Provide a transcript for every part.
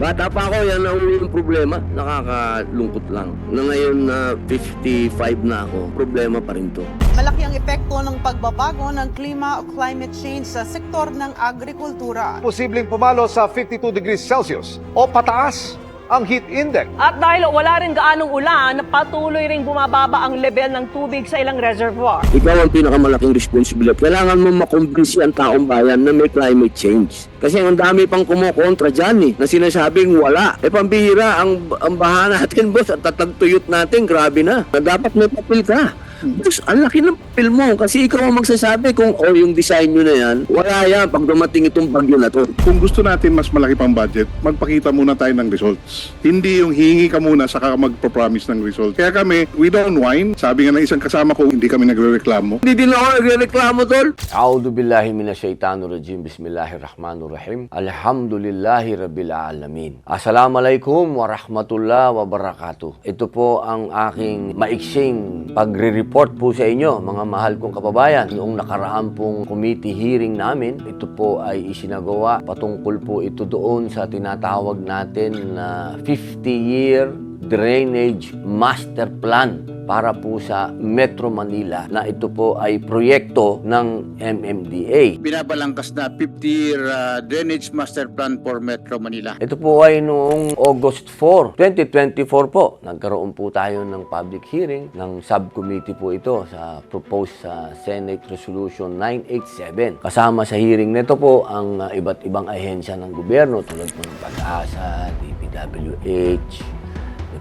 Bata pa ako, yan ang yung problema. Nakakalungkot lang. Na ngayon na 55 na ako, problema pa rin to. Malaki ang epekto ng pagbabago ng klima o climate change sa sektor ng agrikultura. posibleng pumalo sa 52 degrees Celsius o pataas ang heat index. At dahil wala rin gaanong ulan, patuloy ring bumababa ang level ng tubig sa ilang reservoir. Ikaw ang pinakamalaking responsibilidad. Kailangan mo makumbinsi ang taong bayan na may climate change. Kasi ang dami pang kumukontra dyan eh, na sinasabing wala. E pambihira, ang, ang baha natin boss at tatagtuyot natin, grabe na. Na dapat may papel ka. Diyos, ang laki ng film mo. Kasi ikaw ang magsasabi kung oh, yung design nyo na yan, wala yan pag dumating itong bagyo na to. Kung gusto natin mas malaki pang budget, magpakita muna tayo ng results. Hindi yung hingi ka muna saka magpo-promise ng results. Kaya kami, we don't whine. Sabi nga ng isang kasama ko, hindi kami nagre-reklamo. Hindi din ako nagre-reklamo, tol. A'udhu billahi minashaitanir rajim. Bismillahirrahmanirrahim. Alhamdulillahi rabbil alamin. Assalamualaikum warahmatullahi wabarakatuh. Ito po ang aking maiksing pagre pagre-report po sa inyo mga mahal kong kababayan. Noong nakaraan pong committee hearing namin ito po ay isinagawa. Patungkol po ito doon sa tinatawag natin na 50-year Drainage Master Plan para po sa Metro Manila na ito po ay proyekto ng MMDA. binabalangkas na 50-year uh, Drainage Master Plan for Metro Manila. Ito po ay noong August 4, 2024 po. Nagkaroon po tayo ng public hearing ng subcommittee po ito sa proposed sa Senate Resolution 987. Kasama sa hearing nito po ang uh, iba't ibang ahensya ng gobyerno tulad po ng Pag-asa, DPWH,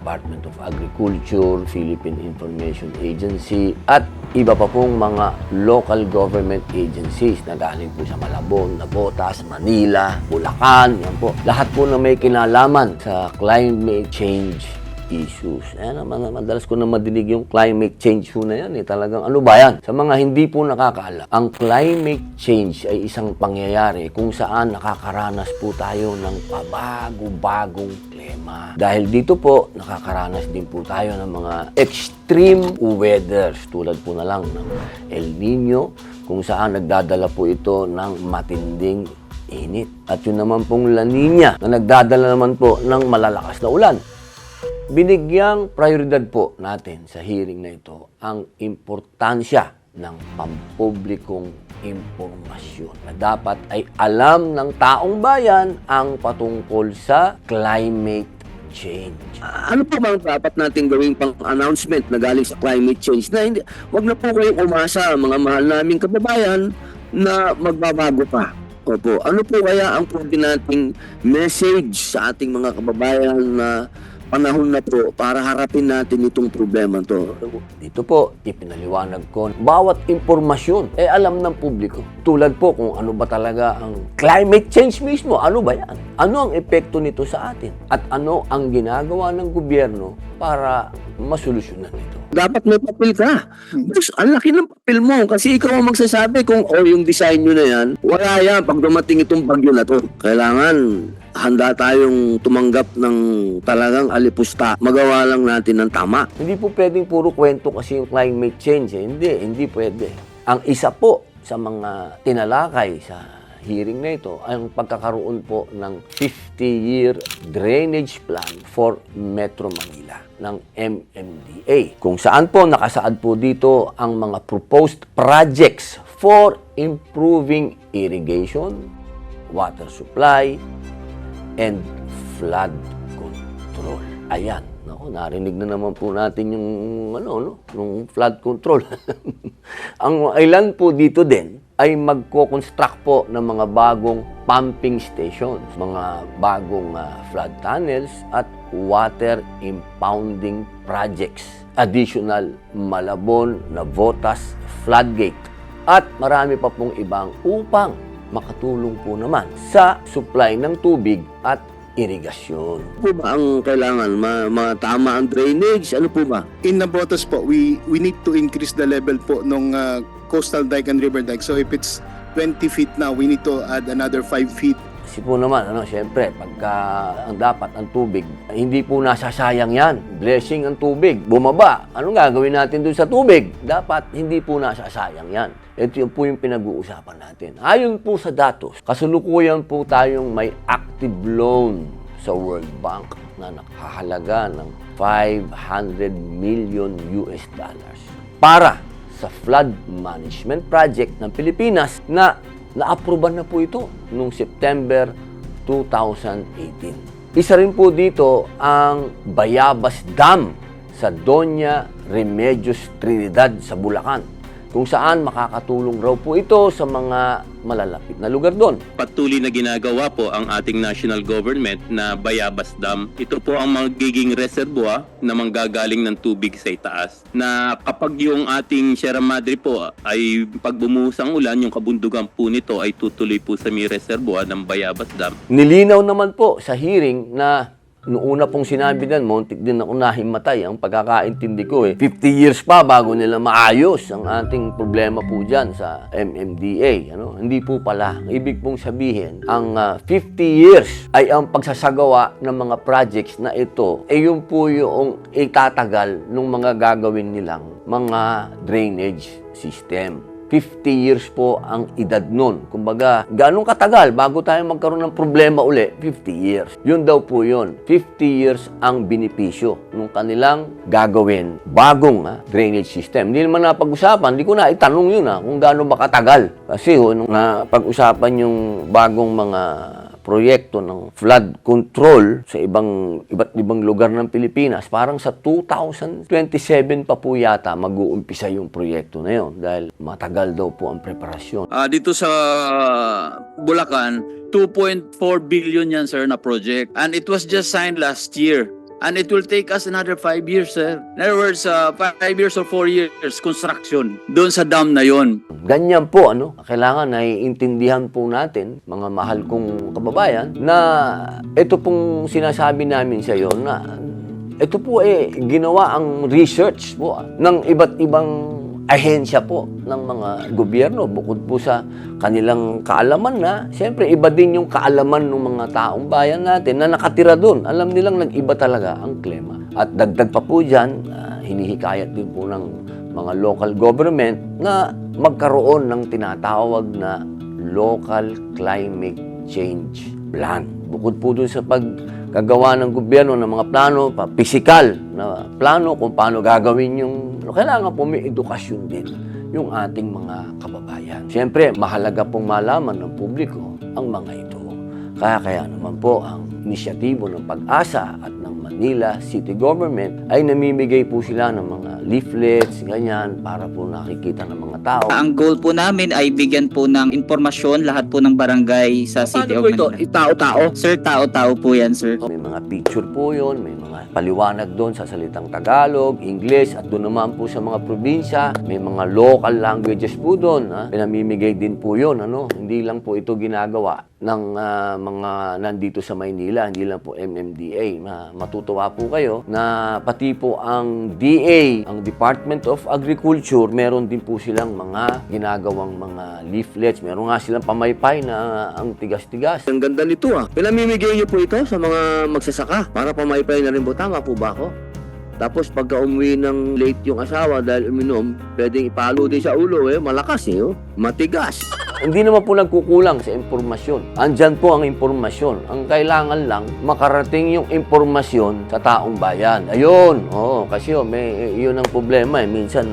Department of Agriculture, Philippine Information Agency, at iba pa pong mga local government agencies na galing po sa Malabon, Nabotas, Manila, Bulacan, yan po. Lahat po na may kinalaman sa climate change issues. Ayan naman, madalas ko na madinig yung climate change ho na yan. Eh. Talagang ano ba yan? Sa mga hindi po nakakaalam, ang climate change ay isang pangyayari kung saan nakakaranas po tayo ng pabago-bagong klima. Dahil dito po, nakakaranas din po tayo ng mga extreme weathers tulad po na lang ng El Nino kung saan nagdadala po ito ng matinding init. At yun naman pong La Nina na nagdadala naman po ng malalakas na ulan. Binigyang prioridad po natin sa hearing na ito ang importansya ng pampublikong impormasyon na dapat ay alam ng taong bayan ang patungkol sa climate change. Ano pa bang dapat natin gawing pang-announcement na galing sa climate change na hindi, wag na po kayong umasa mga mahal naming kababayan na magbabago pa. Opo, ano po kaya ang pwede nating message sa ating mga kababayan na panahon na po para harapin natin itong problema to. Dito po, ipinaliwanag ko, bawat impormasyon, eh alam ng publiko. Tulad po kung ano ba talaga ang climate change mismo, ano ba yan? Ano ang epekto nito sa atin? At ano ang ginagawa ng gobyerno para masolusyonan ito? Dapat may papel ka. Boss, ang laki ng papel mo kasi ikaw ang magsasabi kung oh, yung design nyo na yan, wala yan pag dumating itong bagyo na to. Kailangan handa tayong tumanggap ng talagang alipusta. Magawa lang natin ng tama. Hindi po pwedeng puro kwento kasi yung climate change. Eh. Hindi, hindi pwede. Ang isa po sa mga tinalakay sa hearing na ito ay ang pagkakaroon po ng 50-year drainage plan for Metro Manila ng MMDA. Kung saan po nakasaad po dito ang mga proposed projects for improving irrigation, water supply, and flood control. Ayan. Nako, narinig na naman po natin yung ano no, yung flood control. Ang ilan po dito din ay magko-construct po ng mga bagong pumping stations, mga bagong ah, flood tunnels at water impounding projects. Additional Malabon, Navotas, floodgate at marami pa pong ibang upang makatulong po naman sa supply ng tubig at irigasyon. Ano po ba ang kailangan? Ma, ma- tama ang drainage? Ano po ba? In Nabotas po, we we need to increase the level po ng uh, coastal dike and river dike. So if it's 20 feet now, we need to add another 5 feet. Kasi po naman, ano, syempre, pagka ang dapat ang tubig, hindi po nasasayang yan. Blessing ang tubig. Bumaba. Anong gagawin natin dun sa tubig? Dapat hindi po nasasayang yan. Ito yung po yung pinag-uusapan natin. Ayon po sa datos, kasalukuyan po tayong may active loan sa World Bank na nakahalaga ng 500 million US dollars para sa flood management project ng Pilipinas na naaproban na po ito noong September 2018. Isa rin po dito ang Bayabas Dam sa Doña Remedios Trinidad sa Bulacan kung saan makakatulong raw po ito sa mga malalapit na lugar doon. patuloy na ginagawa po ang ating national government na Bayabas Dam. Ito po ang magiging reservoir na manggagaling ng tubig sa itaas. Na kapag yung ating Sierra Madre po ay pag bumuhos ang ulan, yung kabundugan po nito ay tutuloy po sa may reservoir ng Bayabas Dam. Nilinaw naman po sa hearing na noong una pong sinabi din, muntik din ako nahimatay. Ang pagkakaintindi ko eh, 50 years pa bago nila maayos ang ating problema po dyan sa MMDA. Ano? Hindi po pala. Ibig pong sabihin, ang ah, 50 years ay ang pagsasagawa ng mga projects na ito, eh yun po yung itatagal ng mga gagawin nilang mga drainage system. 50 years po ang edad nun. Kumbaga, ganong katagal bago tayo magkaroon ng problema uli? 50 years. Yun daw po yun. 50 years ang binipisyo nung kanilang gagawin bagong ah, drainage system. Hindi naman napag-usapan, hindi ko na itanong yun ah, kung gaano ba katagal. Kasi ho, nung napag-usapan yung bagong mga proyekto ng flood control sa ibang iba't ibang lugar ng Pilipinas, parang sa 2027 pa po yata mag-uumpisa yung proyekto na yun dahil matagal daw po ang preparasyon. Ah, dito sa Bulacan, 2.4 billion yan sir na project. And it was just signed last year. And it will take us another 5 years sir. In other words, 5 years or 4 years construction doon sa dam na yon. Ganyan po, ano, kailangan naiintindihan po natin, mga mahal kong kababayan, na ito pong sinasabi namin sa iyo na ito po eh ginawa ang research po ng iba't ibang ahensya po ng mga gobyerno bukod po sa kanilang kaalaman na siyempre iba din yung kaalaman ng mga taong bayan natin na nakatira doon. Alam nilang nag-iba talaga ang klima. At dagdag pa po dyan, ah, hinihikayat din po ng mga local government na magkaroon ng tinatawag na local climate change plan. Bukod po dun sa paggagawa ng gobyerno ng mga plano, pa, physical na plano kung paano gagawin yung, kailangan po may edukasyon din yung ating mga kababayan. Siyempre, mahalaga pong malaman ng publiko ang mga ito. Kaya kaya naman po ang inisyatibo ng pag-asa at ng Manila City Government ay namimigay po sila ng mga leaflets, ganyan, para po nakikita ng mga tao. Ang goal po namin ay bigyan po ng impormasyon lahat po ng barangay sa City Paano of po ito? Manila. Tao-tao? Sir, tao-tao po yan, sir. May mga picture po yon, may mga paliwanag doon sa salitang Tagalog, English, at doon naman po sa mga probinsya, may mga local languages po doon. Ha? Pinamimigay din po yon, ano? Hindi lang po ito ginagawa ng ah, mga nandito sa Maynila, hindi lang po MMDA. Ma- matutuwa po kayo na pati po ang DA, ang Department of Agriculture, meron din po silang mga ginagawang mga leaflets. Meron nga silang pamaypay na ang tigas-tigas. Ang ganda nito ah. Pinamimigay niyo po ito sa mga magsasaka para pamaypay na rin po. Tama po ba ako? Tapos pagka umuwi ng late yung asawa dahil uminom, pwedeng ipalo din sa ulo eh. Malakas eh. Oh. Matigas. Hindi naman po nagkukulang sa impormasyon. Andyan po ang impormasyon. Ang kailangan lang, makarating yung impormasyon sa taong bayan. Ayun, oo, kasi oh, may, yun ang problema eh. Minsan,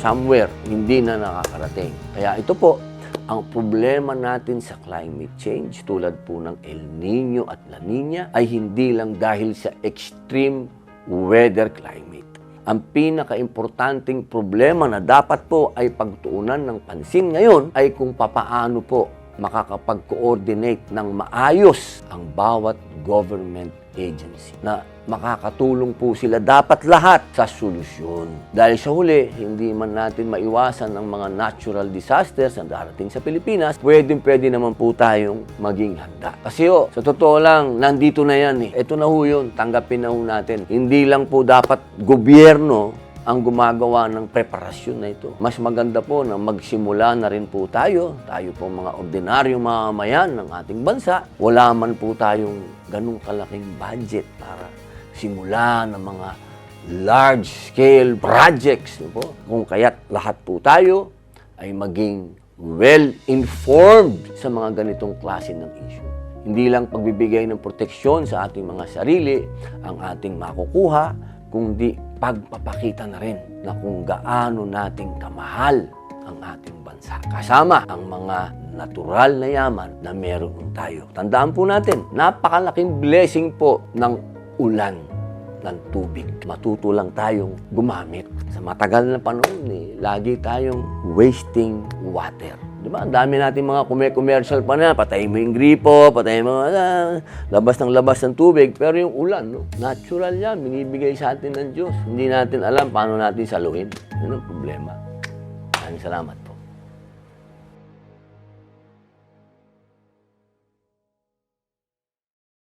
somewhere, hindi na nakakarating. Kaya ito po, ang problema natin sa climate change, tulad po ng El Nino at La Nina, ay hindi lang dahil sa extreme weather climate. Ang pinaka-importanting problema na dapat po ay pagtuunan ng pansin ngayon ay kung papaano po makakapag-coordinate ng maayos ang bawat government agency na makakatulong po sila dapat lahat sa solusyon. Dahil sa huli, hindi man natin maiwasan ang mga natural disasters na darating sa Pilipinas, pwedeng pwede naman po tayong maging handa. Kasi oh, sa totoo lang, nandito na yan eh. Ito na ho yun, tanggapin na ho natin. Hindi lang po dapat gobyerno ang gumagawa ng preparasyon na ito. Mas maganda po na magsimula na rin po tayo, tayo po mga ordinaryong mamamayan ng ating bansa. Wala man po tayong ganung kalaking budget para simula ng mga large-scale projects. No po? Kung kaya't lahat po tayo ay maging well-informed sa mga ganitong klase ng issue. Hindi lang pagbibigay ng proteksyon sa ating mga sarili ang ating makukuha, kundi pagpapakita na rin na kung gaano nating kamahal ang ating bansa. Kasama ang mga natural na yaman na meron tayo. Tandaan po natin, napakalaking blessing po ng ulan ng tubig. Matuto lang tayong gumamit. Sa matagal na panahon, eh, lagi tayong wasting water. Di ba? Ang dami natin mga kume-commercial pa na. Patayin mo yung gripo, patayin mo, ah, labas ng labas ng tubig. Pero yung ulan, no? natural yan. Binibigay sa atin ng Diyos. Hindi natin alam paano natin saluhin. Yun ang problema. Maraming salamat.